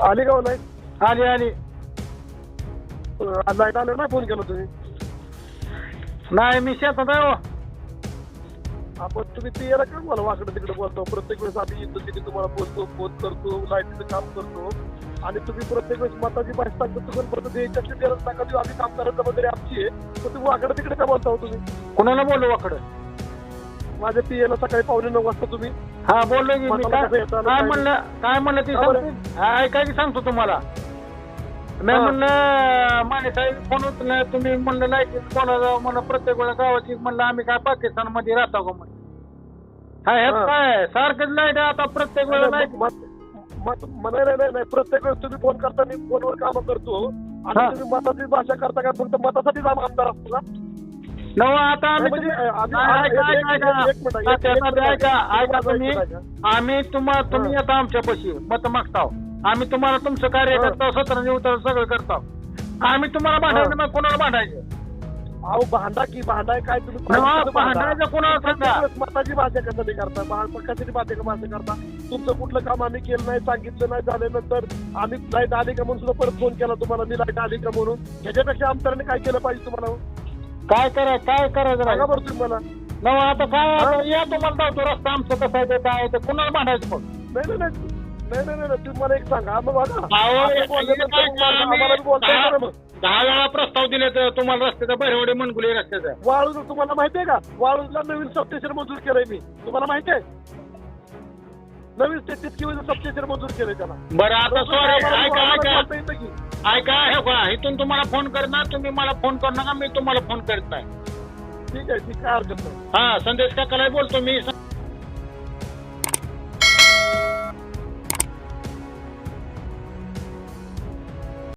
आली का लाइट आली आली. लाइट आलं नाही फोन केला तुम्ही? नाही मी शेतात आहे हो. आपण तुम्ही ते याला का मला वाकडं तिकडे बोलतो? प्रत्येक वेळेस आम्ही येतो तिथे तुम्हाला बोलतो फोन करतो लाईटीचं काम करतो. आणि तुम्ही प्रत्येक वेळेस मताची भाषा सांगतो तुम्ही परत याच्यातली गरज देऊ आम्ही काम करायचं वगैरे आमची आहे. तर तुम्ही वाकडं तिकडे का बोलता हो तुम्ही? कुणाला बोललो वाकडं? माझ्या पीएला सकाळी पावणे नऊ वाजता तुम्ही? हा बोललो की मी. काय म्हणलं काय म्हणलं ते का? सांगतो हा, ऐका की सांगतो तुम्हाला. मी हा. म्हणलं माने साहेब फोन उचलला तुम्ही म्हणलं लाइट कोणाला म्हणलं प्रत्येक वेळा गावाची म्हणलं आम्ही काय पाकिस्तानमध्ये राहतो का म्हणलं. हा ह्यात हा. काय? सारखंच लाइट आता प्रत्येक वेळा लाइट नाही. नाही नाही प्रत्येक वेळेस तुम्ही फोन करता मी फोनवर काम करतो. आणि हा. तुम्ही मताची भाषा करता का? फक्त मतासाठीच आम- आमदार असतो का? नव आता आम्ही म्हणजे, तुम्ही- आम्ही- तुम्ही. आम्ही तुम्हाला तुम्ही हा. आता आमच्यापाशी मत मागताव. आम्ही तुम्हाला तुमचं कार्य. करतो सत्र उतर सगळं करतो आम्ही तुम्हाला भांडायचं मग कोणाला भांडायचं? अहो भांडा की भांडाय काय तुम्ही. भांडायचं कोणाला सांगा. मताची भाषा कशासाठी करता? कशाची भाषा भाषा करता? तुमचं कुठलं काम आम्ही केलं नाही सांगितलं नाही झाल्यानंतर आम्ही लाइट आली का म्हणून सुद्धा परत फोन केला तुम्हाला मी लाइट आली का म्हणून? ह्याच्यापेक्षा आमदारांनी काय केलं पाहिजे तुम्हाला? काय करा काय करायचं सांगा नाही? बरं तुम्ही मला नव आता काय? आता? या तुम्हाला दावतो रस्ता आमचं कसं आहे ते काय आहे ते कुणाला भांडायचं मग? नाही नाही नाही. नाही नाही नाही तुम्ही मला एक सांगा मग बघा. अहो, आपण बोलल्यानंतर काय मग आम्हाला बी बोलता येतं ना मग. दहा वेळा प्रस्ताव दिले तर तुम्हाला रस्त्याचा बहिरवडे मनगुले रस्त्याचा. वाळूज तुम्हाला माहिती आहे का? वाळूजला नवीन सबस्टेशन मंजूर केलंय मी. तुम्हाला माहिती आहे? नवीन किलो सबस्टेशन मंजूर केलंय त्याला. बरं आता सॉरी ऐका. बोलता येतं की. ऐका हे का इथून तुम्हाला फोन करणार तुम्ही मला फोन करू नका मी तुम्हाला फोन करत नाही ठीक आहे. ठीक हरकत नाही. हा संदेश काकाला बोलतो मी.